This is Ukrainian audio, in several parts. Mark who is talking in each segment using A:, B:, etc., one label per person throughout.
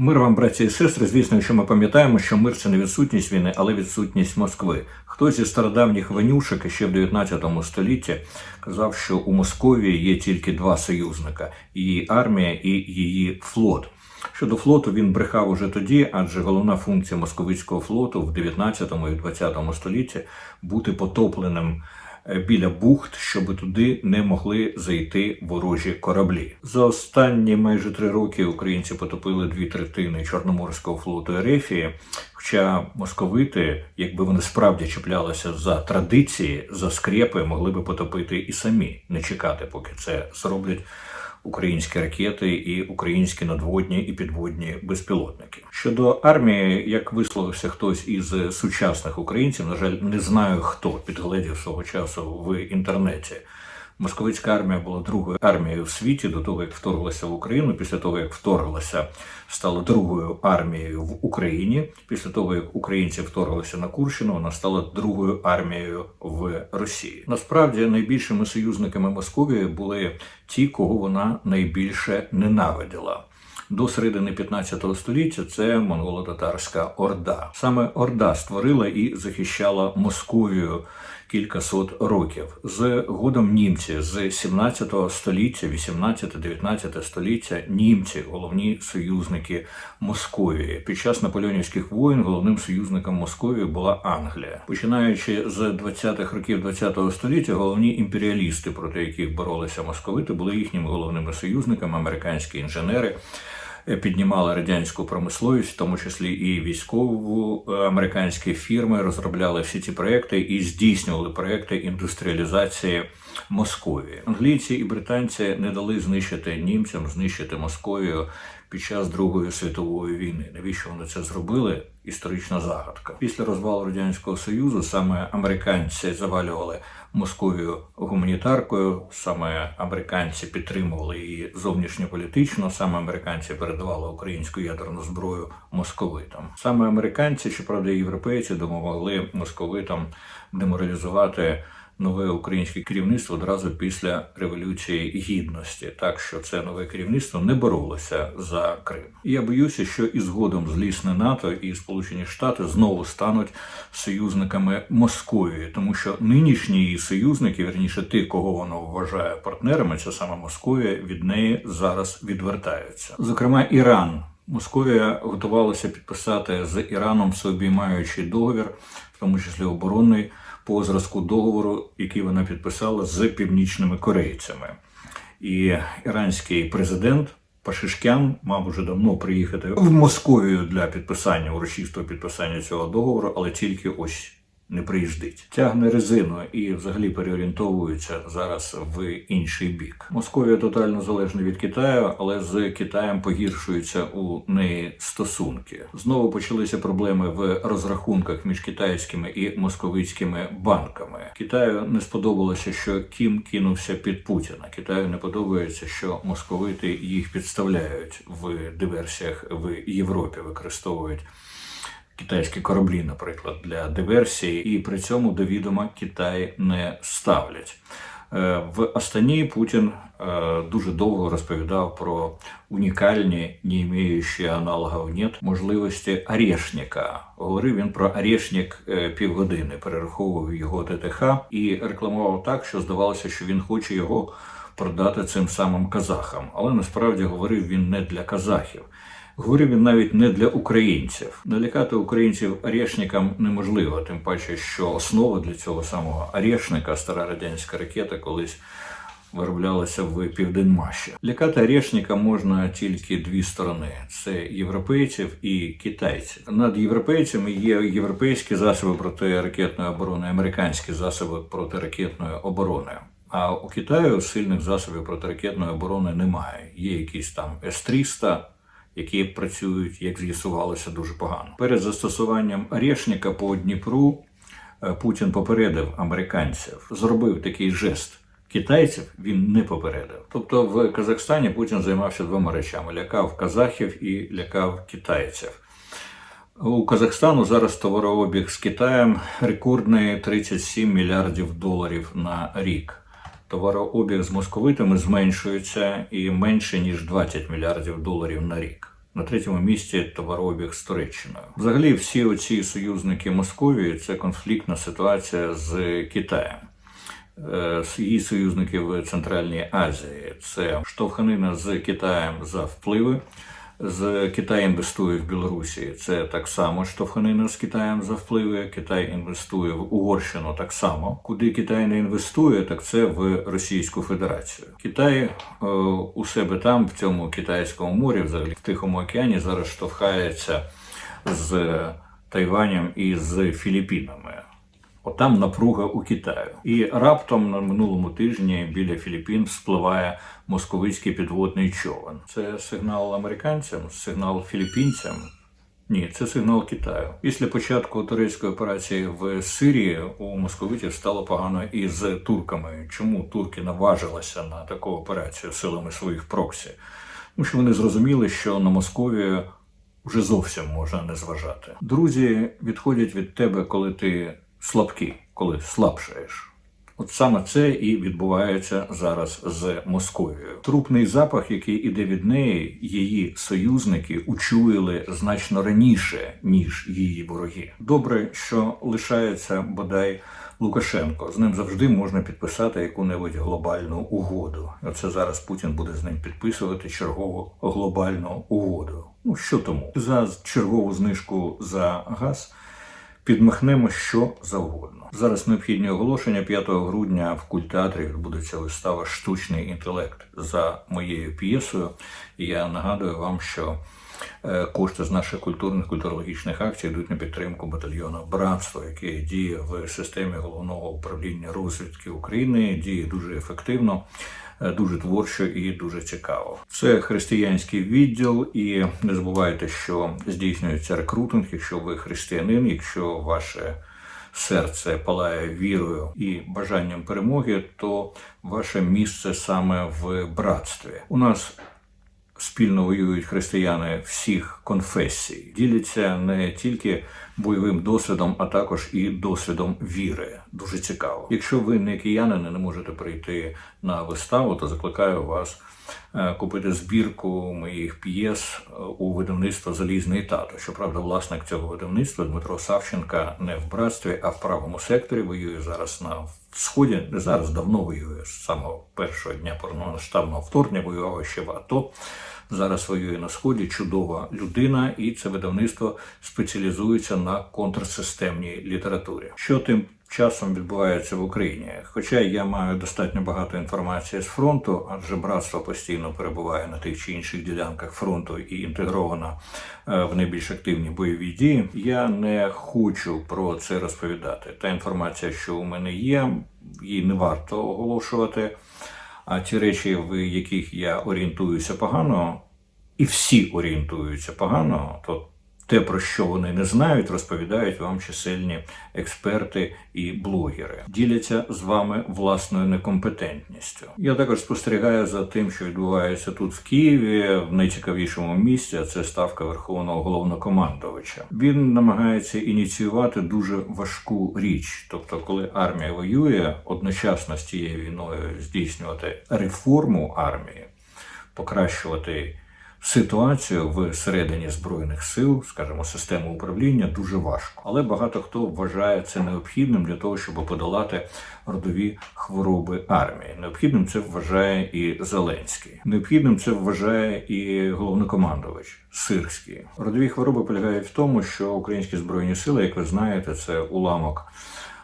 A: Мир вам, браті і сестри. Звісно, якщо ми пам'ятаємо, що мир це не відсутність війни, але відсутність Москви. Хтось зі стародавніх ванюшек ще в 19 столітті казав, що у Московії є тільки два союзника: її армія і її флот. Щодо флоту він брехав уже тоді, адже головна функція московицького флоту в 19 і 20 столітті бути потопленим біля бухт, щоб туди не могли зайти ворожі кораблі. За останні майже три роки українці потопили дві третини Чорноморського флоту Ерефії. Хоча московити, якби вони справді чіплялися за традиції, за скрепи, могли би потопити і самі, не чекати, поки це зроблять українські ракети і українські надводні і підводні безпілотники. Щодо армії, як висловився хтось із сучасних українців, на жаль, не знаю хто підгледів свого часу в інтернеті. Московицька армія була другою армією в світі до того, як вторглася в Україну. Після того, як вторглася, стала другою армією в Україні. Після того, як українці вторглися на Курщину, вона стала другою армією в Росії. Насправді найбільшими союзниками Московії були ті, кого вона найбільше ненавиділа. До середини 15 століття це монголо-татарська орда. Саме орда створила і захищала Московію кількасот років. З годом німці з 17 століття, 18-19 століття, німці головні союзники Московії. Під час наполеонівських воєн головним союзником Московії була Англія. Починаючи з 20-х років 20-го століття, головні імперіалісти, проти яких боролися московити, були їхніми головними союзниками, американські інженери піднімали радянську промисловість, в тому числі і військову е, американські фірми розробляли всі ці проекти і здійснювали проекти індустріалізації Московії. Англійці і британці не дали знищити німцям, знищити Московію під час Другої світової війни. Навіщо вони це зробили? Історична загадка. Після розвалу радянського союзу саме американці завалювали Московію гуманітаркою. Саме американці підтримували її зовнішньополітично. Саме американці передавали українську ядерну зброю московитам. Саме американці, щоправда, європейці допомогли московитам деморалізувати нове українське керівництво одразу після революції гідності, так що це нове керівництво не боролося за Крим. Я боюся, що і згодом злісне НАТО і Сполучені Штати знову стануть союзниками Московії, тому що нинішні союзники, верніше ті, кого воно вважає партнерами, це саме Московія, від неї зараз відвертаються. Зокрема, Іран. Московія готувалася підписати з Іраном всеобіймаючий договір, тому числі оборонний по зразку договору, який вона підписала з північними корейцями. І іранський президент Пашишкян мав уже давно приїхати в Московію для підписання урочистого підписання цього договору, але тільки ось не приїздить. Тягне резину і взагалі переорієнтовується зараз в інший бік. Московія тотально залежна від Китаю, але з Китаєм погіршуються у неї стосунки. Знову почалися проблеми в розрахунках між китайськими і московицькими банками. Китаю не сподобалося, що Кім кинувся під Путіна. Китаю не подобається, що московити їх підставляють в диверсіях в Європі, використовують китайські кораблі, наприклад, для диверсії, і при цьому до відома Китай не ставлять. Е, в Астані Путін е, дуже довго розповідав про унікальні, не маючі аналогів нет, можливості Орешника. Говорив він про Орешник е, півгодини, перераховував його ТТХ і рекламував так, що здавалося, що він хоче його продати цим самим казахам. Але насправді говорив він не для казахів. Говорив він навіть не для українців. Налякати українців орешникам неможливо, тим паче, що основа для цього самого орешника, стара радянська ракета, колись вироблялася в Південмаші. Лякати орешника можна тільки дві сторони: це європейців і китайців. Над європейцями є європейські засоби протиракетної оборони, американські засоби протиракетної оборони. А у Китаю сильних засобів протиракетної оборони немає. Є якісь там С-300, які працюють, як з'ясувалося, дуже погано. Перед застосуванням Орешника по Дніпру е, Путін попередив американців, зробив такий жест. Китайців він не попередив. Тобто в Казахстані Путін займався двома речами: лякав казахів і лякав китайців. У Казахстану зараз товарообіг з Китаєм рекордний 37 мільярдів доларів на рік. Товарообіг з московитами зменшується і менше ніж 20 мільярдів доларів на рік. На третьому місці товарообіг з Туреччиною. Взагалі, всі оці союзники Московії це конфліктна ситуація з Китаєм. Е, Її союзники в Центральній Азії це штовханина з Китаєм за впливи. З Китай інвестує в Білорусі. Це так само штовханина з Китаєм за впливи. Китай інвестує в Угорщину так само. Куди Китай не інвестує, так це в Російську Федерацію. Китай е, у себе там, в цьому китайському морі, взагалі в Тихому океані, зараз штовхається з Тайванем і з Філіппінами. Отам напруга у Китаю. І раптом на минулому тижні біля Філіппін спливає московицький підводний човен. Це сигнал американцям, сигнал філіппінцям. Ні, це сигнал Китаю. Після початку турецької операції в Сирії у московитів стало погано і з турками. Чому турки наважилися на таку операцію силами своїх проксі? Тому що вони зрозуміли, що на Московію вже зовсім можна не зважати. Друзі відходять від тебе, коли ти слабкий, коли слабшаєш. От саме це і відбувається зараз з Московією. Трупний запах, який іде від неї, її союзники учуяли значно раніше, ніж її вороги. Добре, що лишається бодай Лукашенко. З ним завжди можна підписати яку-небудь глобальну угоду. Оце зараз Путін буде з ним підписувати чергову глобальну угоду. Ну що тому за чергову знижку за газ підмахнемо що завгодно. Зараз необхідні оголошення 5 грудня в культеатрі відбудеться вистава Штучний інтелект за моєю п'єсою. І я нагадую вам, що е, кошти з наших культурних культурологічних акцій йдуть на підтримку батальйону братство, який діє в системі головного управління розвідки України, діє дуже ефективно. Е, Дуже творчо і дуже цікаво. Це християнський відділ, і не забувайте, що здійснюється рекрутинг, якщо ви християнин, якщо ваше серце палає вірою і бажанням перемоги, то ваше місце саме в братстві. У нас спільно воюють християни всіх конфесій, діляться не тільки бойовим досвідом, а також і досвідом віри. Дуже цікаво. Якщо ви не киянин і не можете прийти на виставу, то закликаю вас купити збірку моїх п'єс е, у видавництво Залізний тато. Щоправда, власник цього видавництва Дмитро Савченка не в братстві, а в правому секторі воює зараз на сході. Зараз давно воює з самого першого дня повномасштабного вторгнення. Воював ще в АТО. Зараз воює на сході чудова людина, і це видавництво спеціалізується на контрсистемній літературі. Що тим часом відбувається в Україні? Хоча я маю достатньо багато інформації з фронту, адже братство постійно перебуває на тих чи інших ділянках фронту і інтегровано е, в найбільш активні бойові дії. Я не хочу про це розповідати. Та інформація, що у мене є, її не варто оголошувати. А ті речі, в яких я орієнтуюся погано, і всі орієнтуються погано, то те, про що вони не знають, розповідають вам чисельні експерти і блогери, діляться з вами власною некомпетентністю. Я також спостерігаю за тим, що відбувається тут в Києві, в найцікавішому місці. а Це ставка верховного головнокомандувача. Він намагається ініціювати дуже важку річ. Тобто, коли армія воює, одночасно з цією війною здійснювати реформу армії, покращувати ситуацію всередині збройних сил, скажімо, систему управління дуже важко. Але багато хто вважає це необхідним для того, щоб подолати родові хвороби армії. Необхідним це вважає і Зеленський. Необхідним це вважає і головнокомандувач Сирський. Родові хвороби полягають в тому, що українські збройні сили, як ви знаєте, це уламок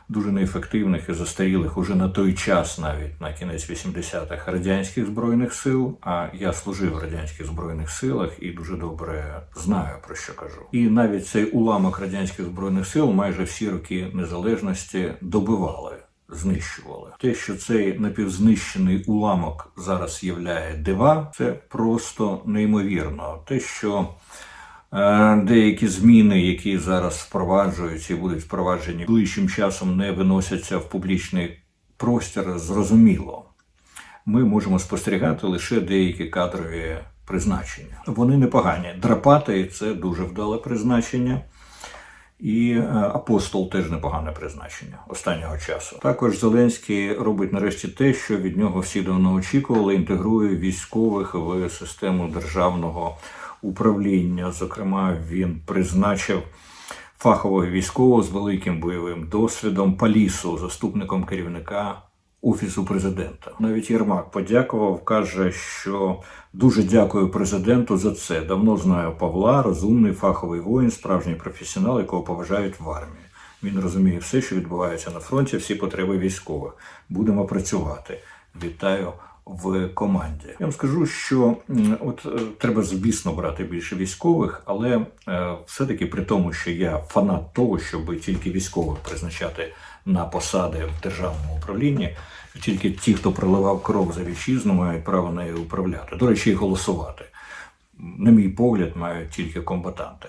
A: дуже неефективних і застарілих уже на той час, навіть на кінець 80-х, радянських збройних сил. А я служив в радянських збройних силах і дуже добре знаю про що кажу. І навіть цей уламок радянських збройних сил майже всі роки незалежності добивали. Знищували те, що цей напівзнищений уламок зараз являє дива, це просто неймовірно. Те, що Деякі зміни, які зараз впроваджуються і будуть впроваджені ближчим часом, не виносяться в публічний простір. Зрозуміло, ми можемо спостерігати лише деякі кадрові призначення. Вони непогані. Драпати це дуже вдале призначення. І е, апостол теж непогане призначення останнього часу. Також Зеленський робить нарешті те, що від нього всі давно очікували, інтегрує військових в систему державного управління. Зокрема, він призначив фахового військового з великим бойовим досвідом Палісу, заступником керівника Офісу президента. Навіть Єрмак подякував, каже, що дуже дякую президенту за це. Давно знаю Павла, розумний фаховий воїн, справжній професіонал, якого поважають в армії. Він розуміє все, що відбувається на фронті, всі потреби військових. Будемо працювати. Вітаю в команді. Я вам скажу, що от е, треба, звісно, брати більше військових, але е, все-таки при тому, що я фанат того, щоб тільки військових призначати на посади в державному управлінні, тільки ті, хто проливав кров за вітчизну, мають право нею управляти. До речі, і голосувати. На мій погляд, мають тільки комбатанти.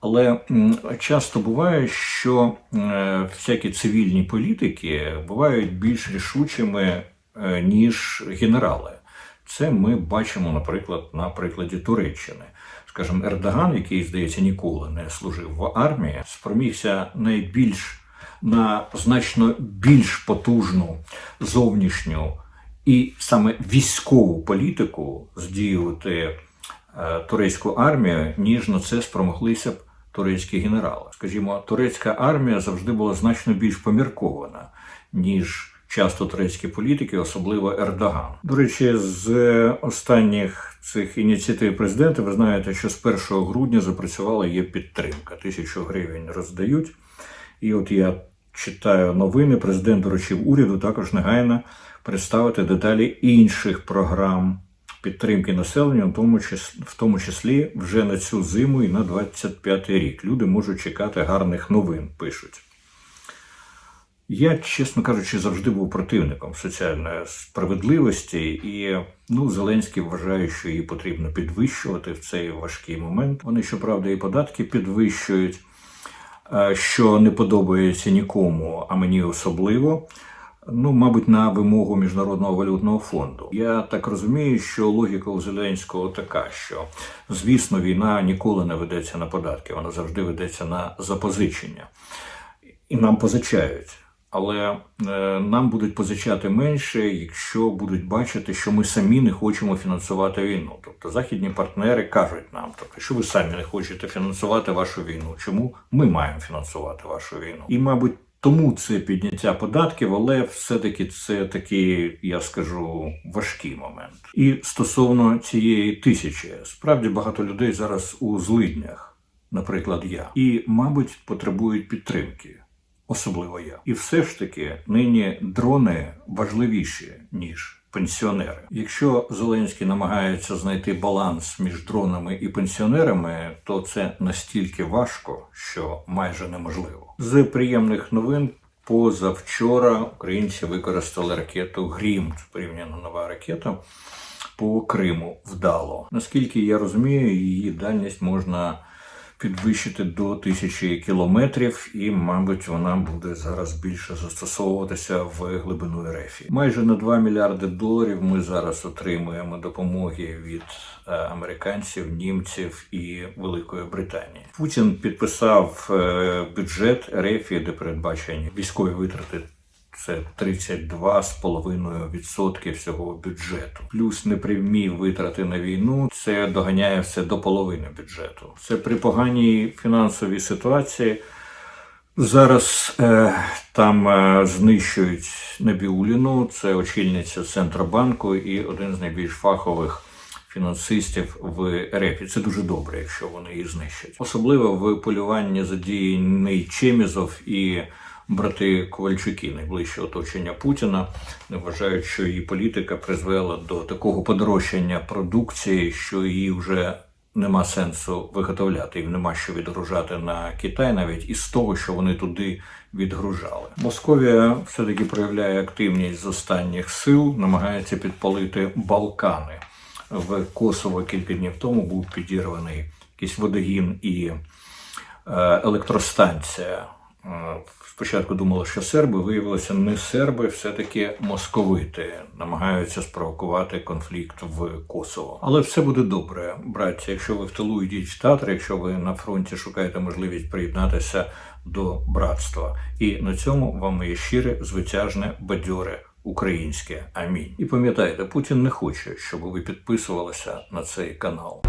A: Але часто буває, що е, всякі цивільні політики бувають більш рішучими, ніж генерали. Це ми бачимо, наприклад, на прикладі Туреччини. Скажімо, Ердоган, який, здається, ніколи не служив в армії, спромігся найбільш на значно більш потужну зовнішню і саме військову політику здіювати е, турецьку армію, ніж на це спромоглися б турецькі генерали. Скажімо, турецька армія завжди була значно більш поміркована, ніж часто турецькі політики, особливо Ердоган. До речі, з останніх цих ініціатив президента, ви знаєте, що з 1 грудня запрацювала є підтримка. Тисячу гривень роздають. І от я читаю новини, президент доручив уряду також негайно представити деталі інших програм підтримки населення, в тому числі, в тому числі вже на цю зиму і на 25 рік. Люди можуть чекати гарних новин, пишуть. Я, чесно кажучи, завжди був противником соціальної справедливості, і ну, Зеленський вважає, що її потрібно підвищувати в цей важкий момент. Вони, щоправда, і податки підвищують, е, що не подобається нікому, а мені особливо. Ну, мабуть, на вимогу Міжнародного валютного фонду. Я так розумію, що логіка у Зеленського така, що звісно, війна ніколи не ведеться на податки, вона завжди ведеться на запозичення. І нам позичають. Але е, нам будуть позичати менше, якщо будуть бачити, що ми самі не хочемо фінансувати війну. Тобто західні партнери кажуть нам, тобто, що ви самі не хочете фінансувати вашу війну. Чому ми маємо фінансувати вашу війну? І, мабуть, тому це підняття податків, але все-таки це такий, я скажу, важкий момент. І стосовно цієї тисячі, справді багато людей зараз у злиднях, наприклад, я, і, мабуть, потребують підтримки. Особливо я. І все ж таки нині дрони важливіші, ніж пенсіонери. Якщо Зеленський намагається знайти баланс між дронами і пенсіонерами, то це настільки важко, що майже неможливо. З приємних новин. Позавчора українці використали ракету Грім, порівняно нова ракета по Криму вдало. Наскільки я розумію, її дальність можна підвищити до тисячі кілометрів, і, мабуть, вона буде зараз більше застосовуватися в глибину РФ. Майже на 2 мільярди доларів ми зараз отримуємо допомоги від е, американців, німців і Великої Британії. Путін підписав е, бюджет РФ, де передбачені військові витрати. Це 32,5% всього бюджету. Плюс непрямі витрати на війну. Це доганяє все до половини бюджету. Це при поганій фінансовій ситуації. Зараз е, там е, знищують Набіуліну, це очільниця Центробанку і один з найбільш фахових фінансистів в РФ. Це дуже добре, якщо вони її знищать. Особливо в полюванні задіяний Чемізов і брати Ковальчуки, найближче оточення Путіна, вважають, що її політика призвела до такого подорожчання продукції, що її вже нема сенсу виготовляти, і нема що відгружати на Китай, навіть із того, що вони туди відгружали. Московія все таки проявляє активність з останніх сил, намагається підпалити Балкани. В Косово кілька днів тому був підірваний якийсь водогін і е, електростанція. Спочатку думали, що серби виявилося не серби, все-таки московити намагаються спровокувати конфлікт в Косово. Але все буде добре, братці. Якщо ви в тилу йдіть в театр, якщо ви на фронті шукаєте можливість приєднатися до братства. І на цьому вам моє щире, звитяжне, бадьоре українське. Амінь. І пам'ятайте, Путін не хоче, щоб ви підписувалися на цей канал.